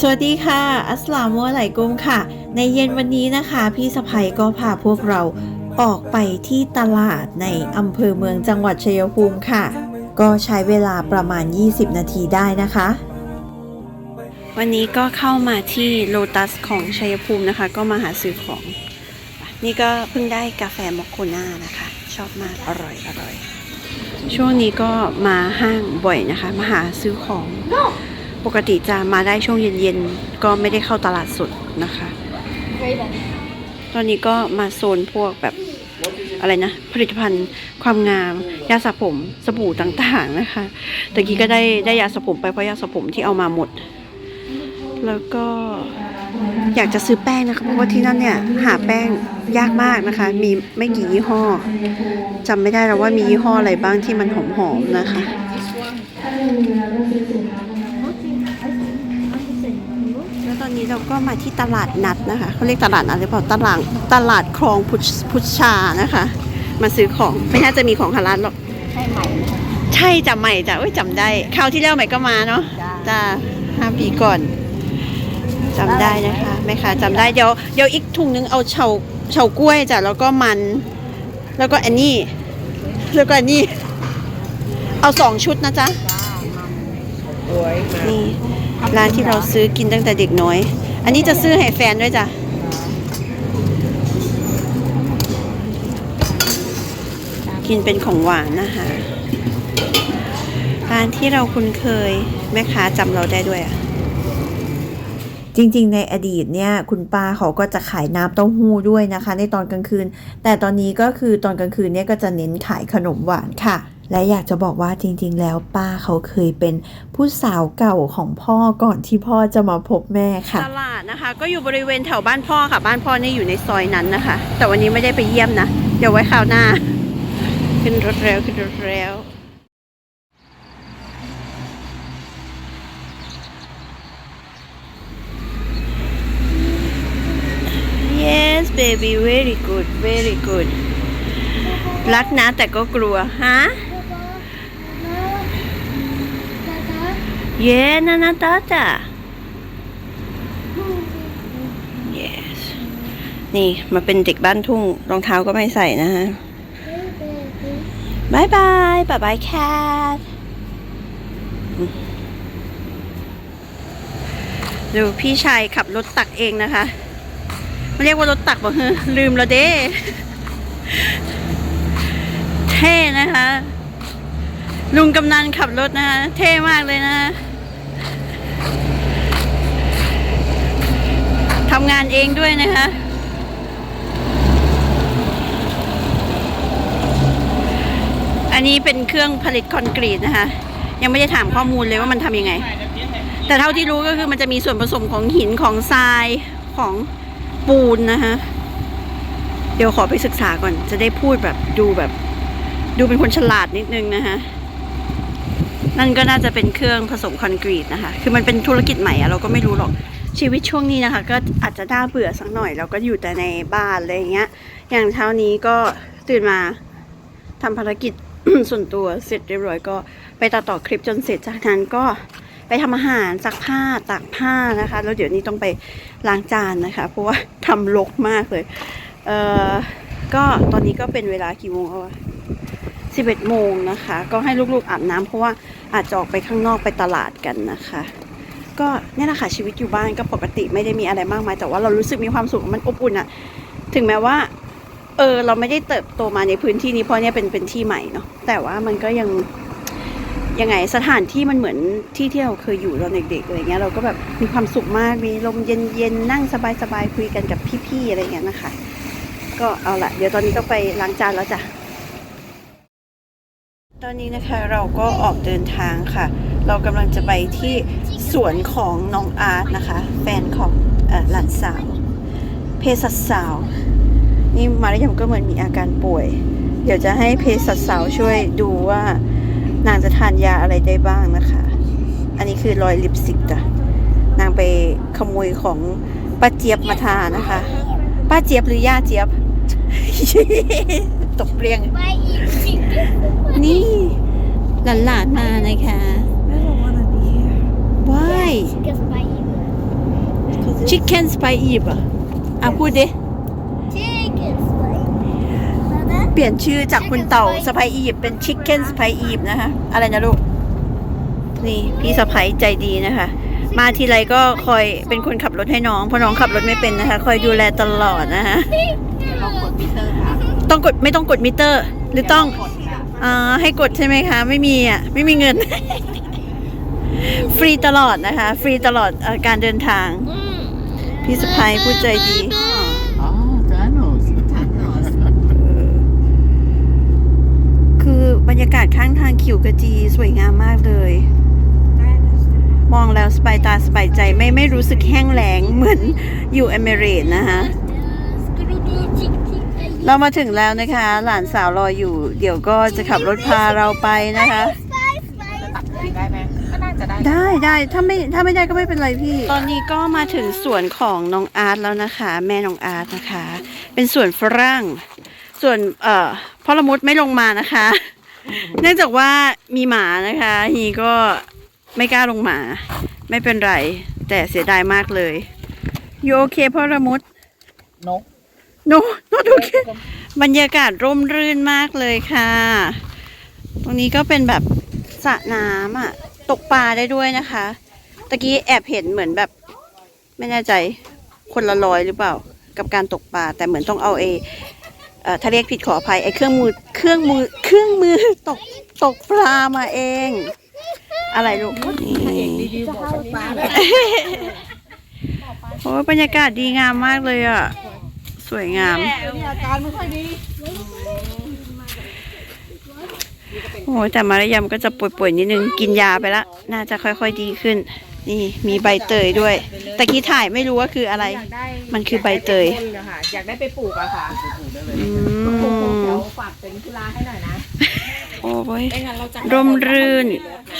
สวัสดีค่ะ อัสลามุอะลัยกุมค่ะ ในเย็นวันนี้นะคะ พี่สะพ้ยก็พาพวกเราออกไปที่ตลาดในอำเภอเมืองจังหวัดชัยภูมิค่ะ ก็ใช้เวลาประมาณ 20 นาทีได้นะคะ วันนี้ก็เข้ามาที่โลตัสของชัยภูมินะคะ ก็มาหาซื้อของ นี่ก็เพิ่งได้กาแฟมอคโคน่านะคะ ชอบมากอร่อยอร่อย ช่วงนี้ก็มาห้างบ่อยนะคะ มาหาซื้อของ ปกติจะมาได้ช่วงเย็นๆ ก็ไม่ได้เข้าตลาดสดนะคะ ตอนนี้ก็มาโซนพวกแบบอะไรนะ ผลิตภัณฑ์ความงาม ยาสระผมสบู่ต่างๆนะคะตะกี้ก็ได้ได้ยาสระผมไปเพราะยาสระผมที่เอามาหมด แล้วก็อยากจะซื้อแป้งนะคะเพราะว่าที่นั่นเนี่ยหาแป้งยากมากนะคะ มีไม่กี่ยี่ห้อจำไม่ได้แล้วว่ามียี่ห้ออะไรบ้างที่มันหอมๆนะคะ นนี้เราก็มาที่ตลาดนัดนะคะเขาเรียกตลาดนัดหรือเปล่าตลาดตลาดคลองพุชพุชชานะคะ มาซื้อของไม่น่าจะมีของฮาลาลหรอกใช่ไหมใช่จำใหม่จ้ะเอ้ยจำได้คราวที่แล้วใหม่ก็มาเนาะจ้าจ้าห้าปีก่อนจำได้นะคะแม่ค้าจำได้เดี๋ยวเดี๋ยวอีกถุงนึงเอาเฉาเฉากล้วยจ้ะแล้วก็มัน แล้วก็อันนี้แล้วก็อันนี้ เอาสองชุดนะจ๊ะสวยมากนี่ ร้านที่เราซื้อกินตั้งแต่เด็กน้อย อันนี้จะซื้อให้แฟนด้วยจ้ะกินเป็นของหวานนะคะร้านที่เราคุ้นเคยแม่ค้าจำเราได้ด้วยอะจริงๆ ในอดีตเนี่ยคุณป้าเขาก็จะขายน้ำเต้าหู้ด้วยนะคะ ในตอนกลางคืน แต่ตอนนี้ก็คือตอนกลางคืนเนี่ยก็จะเน้นขายขนมหวานค่ะ และอยากจะบอกว่าจริง ๆ แล้วป้าเขาเคยเป็นผู้สาวเก่าของพ่อก่อนที่พ่อจะมาพบแม่ค่ะ ตลาดนะคะ ก็อยู่บริเวณแถวบ้านพ่อค่ะ บ้านพ่อนี่อยู่ในซอยนั้นนะคะ แต่วันนี้ไม่ได้ไปเยี่ยมนะ เดี๋ยวไว้คราวหน้า ขึ้นรถเร็วขึ้นรถเร็ว yes baby very good very good รักนะแต่ก็กลัว ฮะ เย้นานาตาจ้ะ yes นี่มาเป็นเด็กบ้านทุ่งรองเท้าก็ไม่ใส่นะฮะบายบายบายบายแคทดูพี่ชายขับรถตักเองนะคะไม่เรียกว่ารถตักบอกเฮ้ลืมแล้วเด้ เท่นะคะ ลุงกำนันขับรถนะคะ เท่มากเลยนะคะ ทำงานเองด้วยนะคะ อันนี้เป็นเครื่องผลิตคอนกรีตนะคะ ยังไม่ได้ถามข้อมูลเลยว่ามันทำยังไง แต่เท่าที่รู้ก็คือมันจะมีส่วนผสมของหินของทรายของปูนนะคะ เดี๋ยวขอไปศึกษาก่อน จะได้พูดแบบดูแบบ ดูเป็นคนฉลาดนิดนึงนะคะนั่นก็น่าจะเป็นเครื่องผสมคอนกรีตนะคะ คือมันเป็นธุรกิจใหม่อะเราก็ไม่รู้หรอก ชีวิตช่วงนี้นะคะ ก็อาจจะน่าเบื่อสักหน่อยเราก็อยู่แต่ในบ้านอะไรอย่างเงี้ย อย่างเช้านี้ก็ตื่นมาทำภารกิจส่วนตัวเสร็จเรียบร้อยก็ไปตัดต่อคลิปจนเสร็จจากนั้นก็ไปทำอาหารซักผ้าตากผ้านะคะ แล้วเดี๋ยวนี้ต้องไปล้างจานนะคะ เพราะว่าทำรกมากเลยเอ่อก็ตอนนี้ก็เป็นเวลากี่โมงแล้ววะ11โมงนะคะ ก็ให้ลูกๆอาบน้ำเพราะว่าอาจจะออกไปข้างนอกไปตลาดกันนะคะ ก็เนี่ยแหละค่ะชีวิตอยู่บ้านก็ปกติไม่ได้มีอะไรมากมายแต่ว่าเรารู้สึกมีความสุขมันอบอุ่นอะถึงแม้ว่า เออเราไม่ได้เติบโตมาในพื้นที่นี้เพราะเนี่ยเป็นเป็นที่ใหม่เนาะแต่ว่ามันก็ยังยังไงสถานที่มันเหมือนที่ที่เราเคยอยู่ตอนเด็กๆอะไรเงี้ยเราก็แบบมีความสุขมากมีลมเย็นๆนั่งสบายๆคุยกันกับพี่ๆอะไรเงี้ยนะคะ ก็เอาละเดี๋ยวตอนนี้ก็ไปล้างจานแล้วจ้ะตอนนี้นะคะเราก็ออกเดินทางค่ะ เรากำลังจะไปที่สวนของน้องอาร์ตนะคะ แฟนของเอ่อหลานสาว เพศสัชสาว นี่มารยมก็เหมือนมีอาการป่วย เดี๋ยวจะให้เพศสัชสาวช่วยดูว่านางจะทานยาอะไรได้บ้างนะคะ อันนี้คือรอยลิปสติกจ้ะนางไปขโมยของป้าเจี๊ยบมาทานนะคะ ป้าเจี๊ยบหรือย่าเจี๊ยบ ตกเปรียงไปอีกสิ่งที่นี่หลานๆมานะคะ I don't want to be here. why ก็ไปอีก chicken spice eve อะอะพูดดิ Chicken spice. Mama? เปลี่ยนชื่อจากคุณเต่าสไปอีฟเป็น chicken สไปอีฟนะคะ อะไรนะลูก นี่พี่สะพ้ยใจดีนะคะ มาทีไรก็คอยเป็นคนขับรถให้น้อง เพราะน้องขับรถไม่เป็นนะคะ คอยดูแลตลอดนะคะเรากดมิเตอร์ค่ะต้องกดไม่ต้องกดมิเตอร์ หรือต้องกดค่ะอ่าให้กดใช่ไหมคะ ไม่มีอะ ไม่มีเงิน ฟรีตลอดนะคะ ฟรีตลอดเอ่อการเดินทาง พี่สะพ้ยผู้ใจดี Ah, Thanos. ทันนอสคือบรรยากาศข้างทางขิวกระจีสวยงามมากเลย มองแล้วสบายตาสบายใจไม่ไม่รู้สึกแห้งแล้งเหมือนอยู่เอเมเรตนะคะ Scooby-Doo, chick, chick, เรามาถึงแล้วนะคะ หลานสาวรออยู่ เดี๋ยวก็จะขับรถพาเราไปนะคะ spice, spice. ตัดได้ไหมก็น่าจะได้ได้ได้ถ้าไม่ถ้าไม่ได้ก็ไม่เป็นไรพี่ ตอนนี้ก็มาถึงสวนของน้องอาร์ตแล้วนะคะ แม่น้องอาร์ตนะคะ เป็นสวนฝรั่ง ส่วนเอ่อพ่อละมุดไม่ลงมานะคะ เนื่องจากว่ามีหมานะคะฮีก็ไม่กล้าลงมา ไม่เป็นไร แต่เสียดายมากเลยโยโอเคพ่อละมุดนกโนโนโอเคบรรยากาศร่มรื่นมากเลยค่ะ ตรงนี้ก็เป็นแบบ สระน้ำอะ ตกปลาได้ด้วยนะคะ ตะกี้แอบเห็นเหมือนแบบ ไม่แน่ใจคนละลอยหรือเปล่า กับการตกปลาแต่เหมือนต้องเอาเอเอ่อถ้าเรียกผิดขออภัยไอ้เครื่องมือเครื่องมือเครื่องมือตกตกปลามาเอง อะไรลูกนี่รีวิวบอกฟ้าโอ้ยบรรยากาศดีงามมากเลยอะ สวยงามนี่อาการไม่ค่อยดี โอ้ยแต่มารยามก็จะป่วยๆนิดนึงกินยาไปละ น่าจะค่อยๆดีขึ้น นี่มีใบเตยด้วย แต่กี้ถ่ายไม่รู้ว่าคืออะไรอยากได้มันคือใบเตยากได้ไปพ่นนะคะอยากได้ไปปลูกอะค่ะอืปลูกมเดี๋ยวฝากเป็นธุระให้หน่อยนะโอ้ยไม่งั้นเราจะร่มรื่น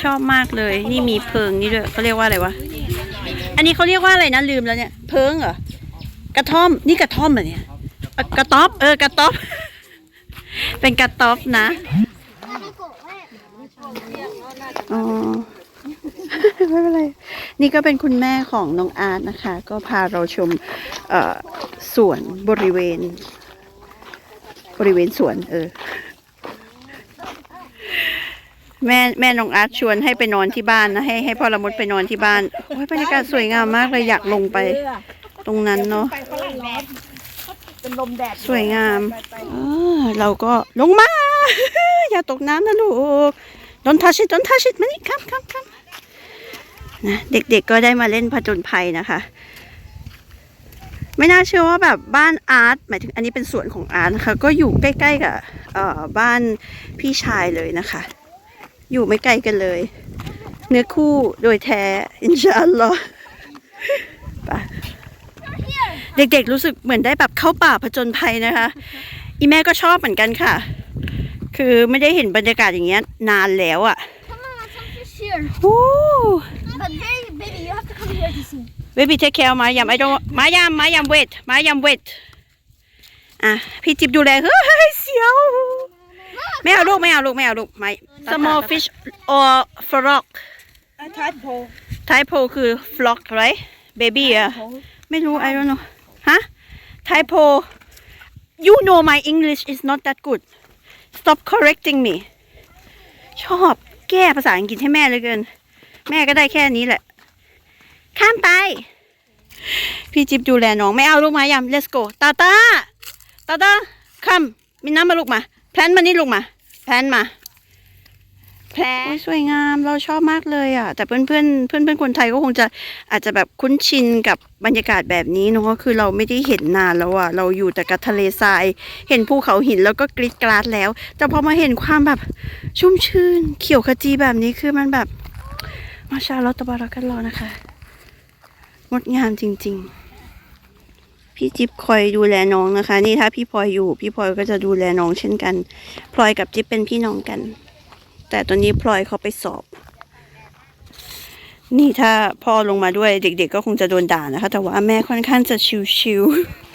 ชอบมากเลย นี่มีเพิงนี่ด้วยเขาเรียกว่าอะไรวะอันนี้เขาเรียกว่าอะไรนะลืมแล้วเนี่ย เพิงเหรอกระท่อมนี่กระท่อมเหรอเนี่ยเอ่อกระต๊อบ เออกระต๊อบ เป็นกระต๊อบนะ อ๋อไม่เป็นไร นี่ก็เป็นคุณแม่ของน้องอาร์ตนะคะ ก็พาเราชมเอ่อสวนบริเวณ บริเวณสวน เออ แม่แม่น้องอาร์ตชวนให้ไปนอนที่บ้านนะ ให้ให้พ่อละมุดไปนอนที่บ้านโอ้ยบรรยากาศสวยงามมากเลยอยากลงไป ตรงนั้นเนาะไปฝรั่งร้อนเป็นลมแดดสวยงามอ่าเราก็ลงมา อย่าตกน้ำนะลูก Don't touch it Don't touch it มานี่ครับครับครับนะเด็กๆก็ได้มาเล่นผจญภัยนะคะ ไม่น่าเชื่อว่าแบบบ้านอาร์ตหมายถึงอันนี้เป็นสวนของอาร์ตนะคะ ก็อยู่ใกล้ๆกับบ้านพี่ชายเลยนะคะ อยู่ไม่ไกลกันเลย เนื้อคู่โดยแท้อินชาอัลลอฮ์ไปเด็กๆรู้สึกเหมือนได้แบบเข้าป่าผจญภัยนะคะ อีแม่ก็ชอบเหมือนกันค่ะ คือไม่ได้เห็นบรรยากาศอย่างเงี้ยนานแล้วอะ่ะ Come on, some fish here. โอ้ But baby, baby, you have to come here to see. เบบี้เทคแคร์มายามไอดมายามมายามเวทมายามเวทอะพี่จิ๊บดูแลเฮ้ยเสียว ไม่เอาลูกไม่เอาลูกไม่เอาลูกไม่ small fish or frog ทัดโพ type คือ flock right baby อะไม่รู้ I don't know ฮะ type you know my English is not that good stop correcting me ชอบแก้ภาษาอังกฤษให้แม่เลยเกิน แม่ก็ได้แค่นี้แหละ ข้ามไป พี่จิ๊บดูแลน้อง ไม่เอาลูกมายาม let's go ตาตาตาตาคัมมีน้ำมาลูกมา แพลนมานี่ลูกมา แพลนมา แพลนสวยงามเราชอบมากเลยอะ แต่เพื่อนเพื่อนเพื่อนเพื่อนคนไทยก็คงจะอาจจะแบบคุ้นชินกับบรรยากาศแบบนี้เนอะก็คือเราไม่ได้เห็นนานแล้วอะ เราอยู่แต่กับทะเลทราย เห็นภูเขาหินแล้วก็กรีดกราดแล้ว แต่พอมาเห็นความแบบชุ่มชื่น เขียวขจีแบบนี้คือมันแบบมาชาลอตบารักันรอนะคะ งดงามจริง ๆพี่จิ๊บคอยดูแลน้องนะคะ นี่ถ้าพี่พลอยอยู่ พี่พลอยก็จะดูแลน้องเช่นกัน พลอยกับจิ๊บเป็นพี่น้องกัน แต่ตอนนี้พลอยเขาไปสอบ นี่ถ้าพ่อลงมาด้วยเด็ก ๆ ก็คงจะโดนด่านะคะ แต่ว่าแม่ค่อนข้างจะชิว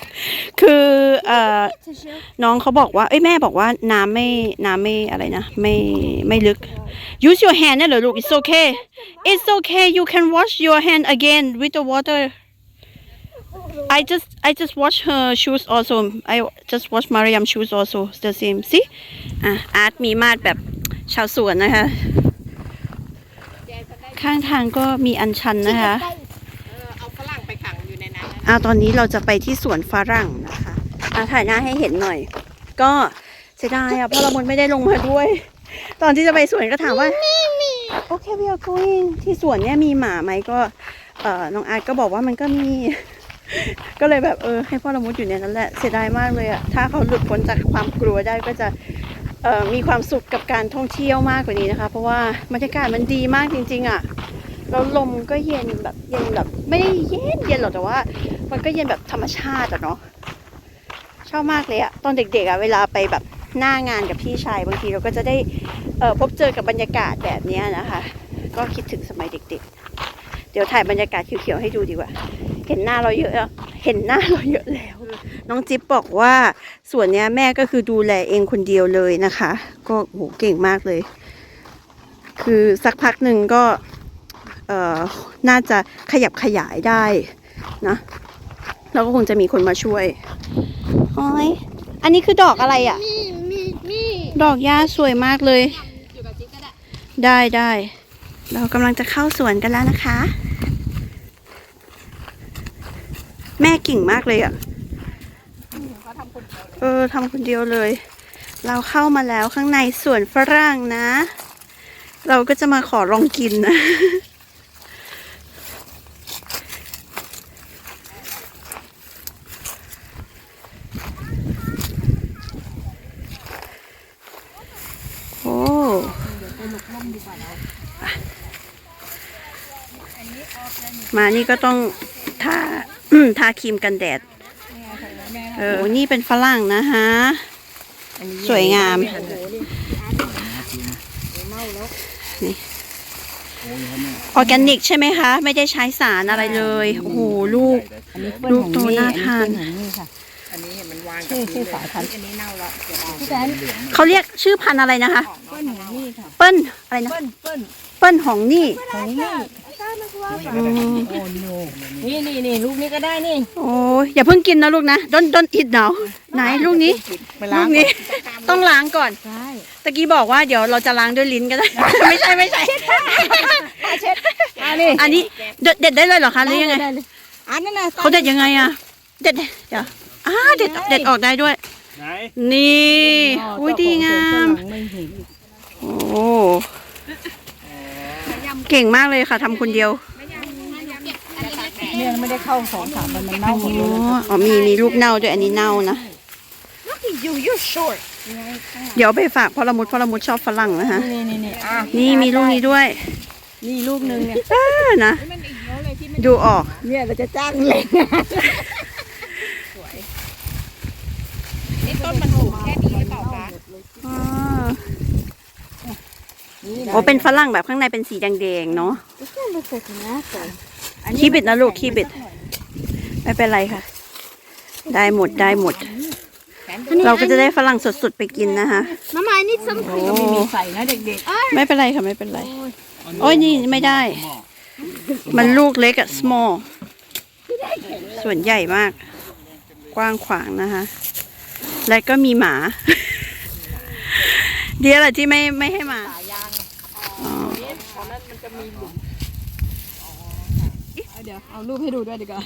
ๆคือเอ่อน้องเขาบอกว่า เอ้ยแม่บอกว่าน้ำไม่น้ำไม่อะไรนะ ไม่ไม่ลึก use your hand นะเหรอลูก it's okay it's okay you can wash your hand again with the water I just I just watch her shoes also I just watch Mariam shoes also the same see อะอาร์ตมีมาดแบบ ชาวสวนนะคะ ข้างทางก็มีอันชันนะคะเออเอาฝรั่งไปขังอยู่ในนั้นนะอ่าตอนนี้เราจะไปที่สวนฝรั่งนะคะอ่าถ่ายหน้าให้เห็นหน่อย ก็เสียดายอะเพราะเรามนไม่ได้ลงมาด้วย ตอนที่จะไปสวนก็ถามว่าโอเค we are going ที่สวนเนี่ยมีหมาไหมก็เอ่อน้องอาร์ตก็บอกว่ามันก็มี ก็เลยแบบเออให้พ่อละมุดอยู่ในนั้นแหละเสียดายมากเลยอะถ้าเขาหลุดพ้นจากความกลัวได้ก็จะเอ่อ มีความสุขกับการท่องเที่ยวมากกว่านี้นะคะ เพราะว่าบรรยากาศมันดีมากจริง ๆอะแล้วลมก็เย็นแบบเย็นแบบไม่ได้เย็นเย็นหรอกแต่ว่า มันก็เย็นแบบธรรมชาติอะเนาะชอบมากเลยอะตอนเด็กๆอะเวลาไปแบบหน้างานกับพี่ชายบางทีเราก็จะได้เพบเจอกับบรรยากาศแบบนี้นะคะ ก็คิดถึงสมัยเด็กๆ เดี๋ยวถ่ายบรรยากาศเขียวๆให้ดูดีกว่า เห็นหน้าเราเยอะเห็นหน้าเราเยอะแล้ว น้องจิ๊บบอกว่าส่วนเนี้ยแม่ก็คือดูแลเองคนเดียวเลยนะคะ ก็โหเก่งมากเลย คือสักพักหนึ่งก็เอ่อน่าจะขยับขยายได้นะแล้วก็คงจะมีคนมาช่วยโอ้ยอันนี้คือดอกอะไรอะ่ะดอกหญ้าสวยมากเลย อยู่กับจิ๊กก็ได้ ได้ได้ เรากำลังจะเข้าสวนกันแล้วนะคะ แม่กิ่งมากเลยอะ่ะเออทำคนเดียวเลย เราเข้ามาแล้วข้างในสวนฝรั่งนะ เราก็จะมาขอลองกินนะโอ้มานี่ก็ต้องทา ทาครีมกันแดด เออ นี่เป็นฝรั่งนะคะ สวยงาม นี่ออร์แกนิกใช่ไหมคะ ไม่ได้ใช้สารอะไรเลย โอ้โห ลูกอันนี้ลูกโตน่าทาน อันนี้เห็นมันวางกับพื้นเลยอันนี้เน่าแล้วเสียดายเขาเรียกชื่อพันธุ์อะไรนะคะ เปิ้ลของนี่ค่ะ เปิ้ลอะไรนะ เปิ้ล เปิ้ล เปิ้ลของนี่ของนี่ อืมโอ้โนนี่นี่นี่ลูกนี้ก็ได้นี่โอ้ยอย่าเพิ่งกินนะลูกนะดนดนอิดหนาวไหนลูกนี้ไปล้าลูงกนี้ ต้องล้างก่อนใช่ตะกี้บอกว่าเดี๋ยวเราจะล้างด้วยลิ้นก็ได้ ไม่ใช่ไม่ใช่อันนี้อันนี้เด็ดเด็ดได้เลยเหรอคะหรือยังไงอันนั้นน่ะเขาเด็ดยังไงอะเด็ดเดี๋ยวอ่าเด็ดเด็ดออกได้ด้วยไหนนี่อุ้ยดีงามไม่เห็นโอ้ เก่งมากเลยค่ะทำคนเดียวเนี่ยไม่ได้เข้าสองสามวันมันเน่าหมอ๋ดเลยออ๋อมีมีลูกเน่าด้วยอันนี้เน่านะ you you short เดี๋ยวไปฝากพอละมุดพอละมุดชอบฝรั่งนะคะนี่นี่นี่อะนี่มีลูกนี้ด้วย นี่ลูกนึงเนี่ยเออนะดูออกเนี่ยเราจะจ้างเล็งนี่ต้นมันสูงแค่นี้หรือเปล่าคะอ๋อ โอ้เป็นฝรั่งแบบข้างในเป็นสีแดงๆเนาะคีบิดนะลูกคีบิดไม่เป็นไรค่ะ ได้หมดได้หมด เราก็จะได้ฝรั่งสดๆไปกินนะคะ Mama, I need some โอ้ก็ไม่มีใส่นะเด็กไม่เป็นไรค่ะไม่เป็นไรโอ้ยนี่ไม่ได้ มันลูกเล็กอะ small ส่วนใหญ่มาก กว้างขวางนะคะ และก็มีหมาเดียวแหละที่ไม่ไม่ให้มาอ๋อๆเดี๋ยวเอารูปให้ดูด้วยดีกว่า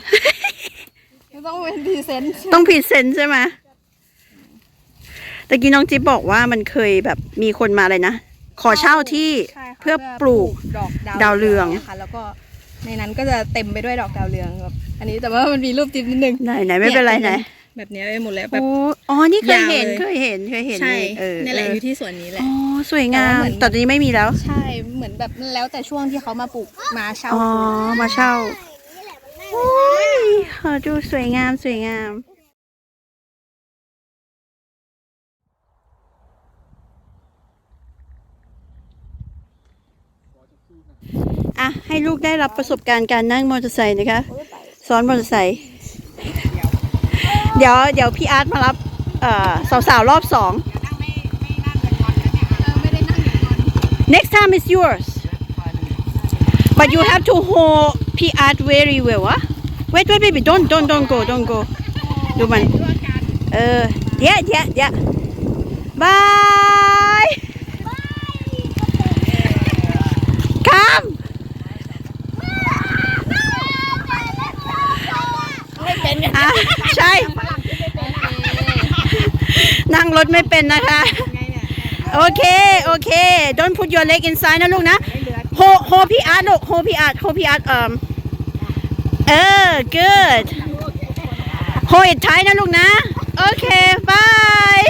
ไม่ต้องเป็นพรีเซนต์ต้องพรีเซนต์ใช่ไหมตะกี้น้องจิ๊บบอกว่ามันเคยแบบมีคนมาเลยนะ ขอเช่าที่เพื่อปลูกดอกดาวเรืองนี่ยค่ะแล้วก็ในนั้นก็จะเต็มไปด้วยดอกดาวเรืองแบบอันนี้แต่ว่ามันมีรูปจิ๊บนิดนึงไหนไหนไม่เป็นไรไหน แบบเนี้ยไปหมดแล้วแบบ โอ้อ๋อ นี่เคยเห็น ยาวเลย เคยเห็น เคยเห็นใช่เออนี่แหละเอออยู่ที่ส่วนนี้แหละ อ๋อ สวยงาม แต่ว่าเหมือน แต่ตอนนี้ไม่มีแล้ว ใช่เหมือนแบบแล้วแต่ช่วงที่เขามาปลูกมาเช่าอ๋อ มาเช่าโอ้ยขอดูสวยงาม สวยงาม อะ ให้ลูกได้รับประสบการณ์การนั่งมอเตอร์ไซค์นะคะ ซ้อนมอเตอร์ไซค์ เดี๋ยวเดี๋ยวพี่อาร์ตมารับเอ่อสาวๆรอบสอง next time is yours but you have to hold พี่อาร์ต very well อะ wait wait baby don't don't don't go don't go ดูมันเออเดี๋ยวเดี๋ยวเดี๋ยวบายข้ามไม่เป็นอะใช่ นั่งรถไม่เป็นนะคะ โอเค โอเค don't put your leg inside นะลูกนะ โฮ โฮพี่อาร์ตลูก โฮพี่อาร์ตโฮพี่อาร์ตเอ่อเออ good โฮอิดท้ายนะลูกนะ โอเคบาย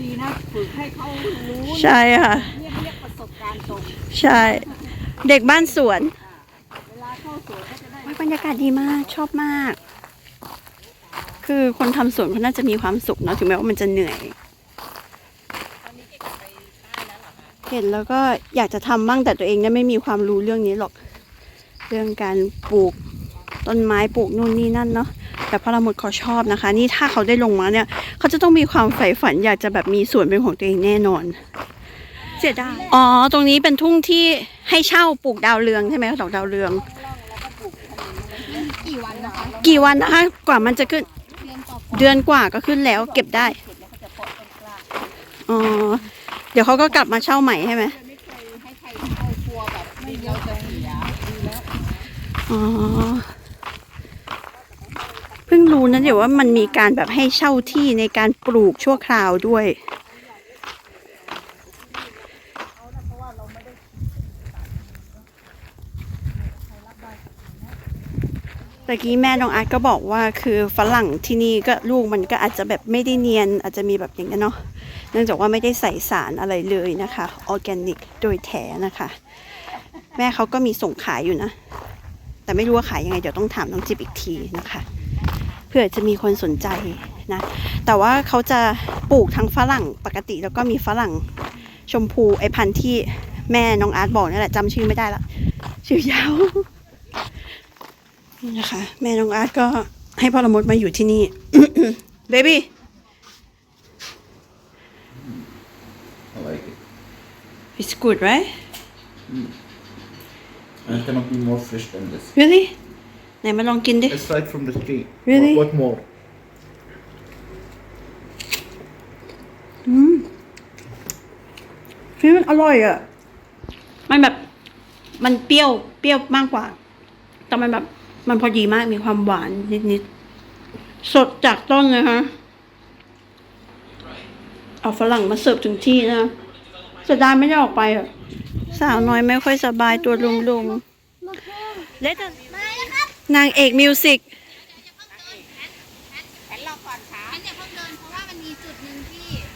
ดีนะ ฝึกให้เขารู้ใช่ค่ะ เรียกเรียกประสบการณ์ตรง ใช่ เด็กบ้านสวนเวลาเข้าสวนก็จะได้โอ้ยบรรยากาศดีมากชอบมาก คือคนทำสวนเขาน่าจะมีความสุขเนอะถึงแม้ว่ามันจะเหนื่อยเห็นแล้วก็อยากจะทำบ้างแต่ตัวเองเนี่ยไม่มีความรู้เรื่องนี้หรอก เรื่องการปลูกต้นไม้ปลูกนู่นนี่นั่นเนาะแต่พระละมุดเขาชอบนะคะ นี่ถ้าเขาได้ลงมาเนี่ย เขาจะต้องมีความใฝ่ฝันอยากจะแบบมีสวนเป็นของตัวเองแน่นอน เสียดายอ๋อ ตรงนี้เป็นทุ่งที่ ให้เช่าปลูกดาวเรืองใช่ไหมดอกดาวเรือง กี่วันนะคะกี่วันนะคะ กว่ามันจะขึ้น เดือนกว่าเดือนกว่าก็ขึ้นแล้ว เก็บได้อ๋อ เดี๋ยวเขาก็กลับมาเช่าใหม่ใช่ไหมอ๋อ เพิ่งรู้นะเดี๋ยวว่ามันมีการแบบให้เช่าที่ในการปลูกชั่วคราวด้วย ตะกี้แม่น้องอาร์ตก็บอกว่าคือฝรั่งที่นี่ก็ลูกมันก็อาจจะแบบไม่ได้เนียน อาจจะมีแบบอย่างนั้นเนาะเนื่องจากว่าไม่ได้ใส่สารอะไรเลยนะคะออร์แกนิกโดยแท้นะคะ แม่เขาก็มีส่งขายอยู่นะ แต่ไม่รู้ว่าขายยังไงเดี๋ยวต้องถามน้องจิบอีกทีนะคะเพื่อจะมีคนสนใจนะแต่ว่าเขาจะปลูกทั้งฝรั่งปกติแล้วก็มีฝรั่งชมพูไอพันธุ์ที่แม่น้องอาร์ตบอกนี่แหละจำชื่อไม่ได้ละชื่อยาว นี่นะคะ แม่น้องอาร์ตก็ให้พ่อละมดมาอยู่ที่นี่เบบี้ I like it. it's good right And it cannot be more fresh than this. really ไหนมาลองกินดิ It's right from the tree. Really? What, what more? อืมนี่มันอร่อยอะ มันแบบ มันเปรี้ยว เปรี้ยวมากกว่า แต่มันแบบ มันพอดีมากมีความหวานนิดๆ สดจากต้นเลยฮะเอาฝรั่งมาเสิร์ฟถึงที่นะเสียดายไม่ได้ออกไปอะสาวน้อยไม่ค่อยสบายตัวลุมๆและจะมาเลยครับนางเอกมิวสิก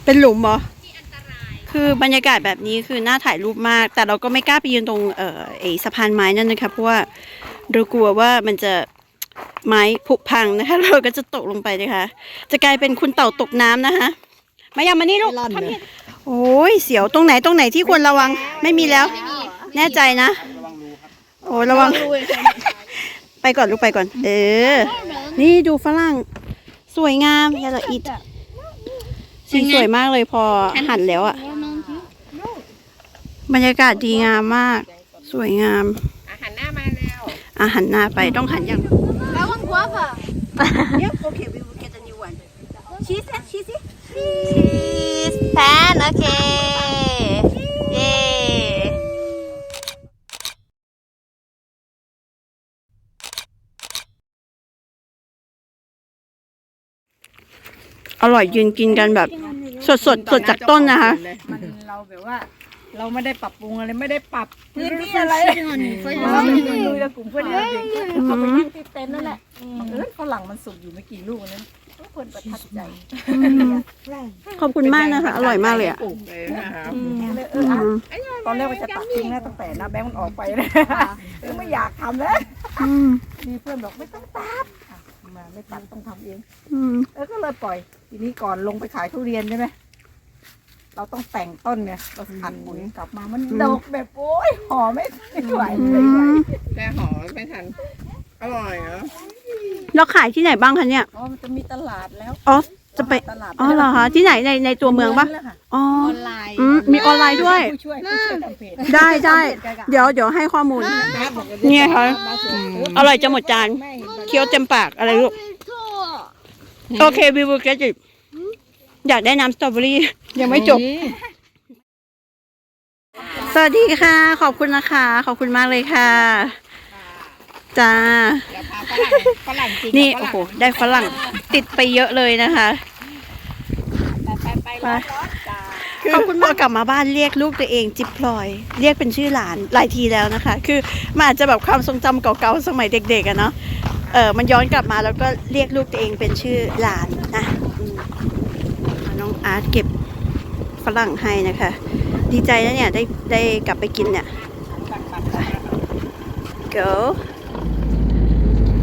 เป็นหลุมเหรอที่อันตรายคือบรรยากาศแบบนี้คือน่าถ่ายรูปมาก แต่เราก็ไม่กล้าไปยืนตรงเออไอสะพานไม้นั่นนะคะเพราะว่า เรากลัวว่ามันจะไม้ผุพังนะคะ เราก็จะตกลงไปนะคะ จะกลายเป็นคุณเต่าตกน้ำนะคะมายังมานี่ลูกทำเนี่ยโอ้ยเสียวตรงไหนตรงไหนที่ควรระวังไม่มีแล้ว แน่ใจนะโอ้ระวัง ไปก่อนลูกไปก่อน เออ นี่ดูฝรั่ง สวยงามอย่าละอิดสีสวยมากเลยพอหั่นแล้วอะบรรยากาศดีงามมาก สวยงามอาหารหน้ามาแล้ว อาหารหน้าไปต้องหันยังแล้วมันกว่าค่ะ Yep okay we will get a new one cheese it cheese it ชีสแพนโอเคเย้อร่อยยืนกินกันแบบ สดสดสดจากต้นนะคะ มันเราแบบว่า เราไม่ได้ปรับปรุงอะไรไม่ได้ปรับพื้นที่อะไรเเราไปดูดูกับกลุ่มเพื่อนเองเขาไปนั่งที่เต็นท์นั่นแหละบังเอิญฝรั่งมันสุกอยู่ไม่กี่ลูกนั้นทุกคนประทับใจขอบคุณมากนะคะ อร่อยมากเลยอะปลูกเลยเลยเอออะตอนแรกว่าจะตัดทิ้งนะตั้งแต่นะแบงค์มันออกไปเลยเออไม่อยากทำแล้วอืมมีเพื่อนบอกไม่ต้องตัดอะมาไม่ตัดต้องทำเองอืมเออก็เลยปล่อย ทีนี้ก่อนลงไปขายทุเรียนใช่ไหม เราต้องแต่งต้นเนี่ยเราอัดปุ๋ยกลับมามันดกแบบโอ้ยหอมไม่ไม่ไหวอืไม่ไหวมแต่หอไม่ทัน อร่อยเหรอแล้วขายที่ไหนบ้างคะเนี่ยอ๋อมันจะมีตลาดแล้วอ๋อจะไปตลาดอ๋อเหรอคะที่ไหนในในตัวเมืองปะแหลค่อ๋อออนไลน์อืมมีออนไลน์ด้วยผู้ช่วยผู้ช่วยทำเพจได้ได้เดี๋ยวเดี๋ยวให้ข้อมูลเนี่ยค่ะอร่อยจะหมดจานเคี้ยวเต็มปากอะไรลูกโอเค we will get it อยากได้น้ำสตรอเบอรี่ยังไม่จบ สวัสดีค่ะ ขอบคุณนะคะ ขอบคุณมากเลยค่ะจ้าเดี๋ยวพาฝรั่งฝรั่งจริงนี่กับโอ้ฝโหรั่งได้ฝรั่งติดไปเยอะเลยนะคะไปไปไปร้อนร้อนจ้าขอบคุณมากกลับมาบ้านเรียกลูกตัวเองจิบพลอย เรียกเป็นชื่อหลานหลายทีแล้วนะคะ คือมันอาจจะแบบความทรงจำเก่าๆสมัยเด็กๆอะเนาะเออมันย้อนกลับมาแล้วก็เรียกลูกตัวเองเป็นชื่อหลานนะ อาร์ตเก็บฝรั่งให้นะคะ ดีใจนะเนี่ยได้ได้กลับไปกินเนี่ย go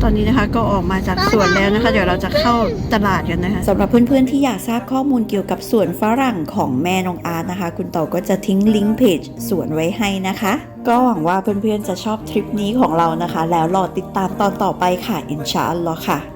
ตอนนี้นะคะก็ออกมาจากสวนแล้วนะคะ เดี๋ยวเราจะเข้าตลาดกันนะคะสำหรับเพื่อนๆที่อยากทราบข้อมูลเกี่ยวกับสวนฝรั่งของแม่น้องอาร์ตนะคะ คุณต่อก็จะทิ้งลิงก์เพจสวนไว้ให้นะคะ ก็หวังว่าเพื่อนๆจะชอบทริปนี้ของเรานะคะ แล้วรอติดตามตอนต่อไปค่ะอินชาอัลลอฮ์ค่ะ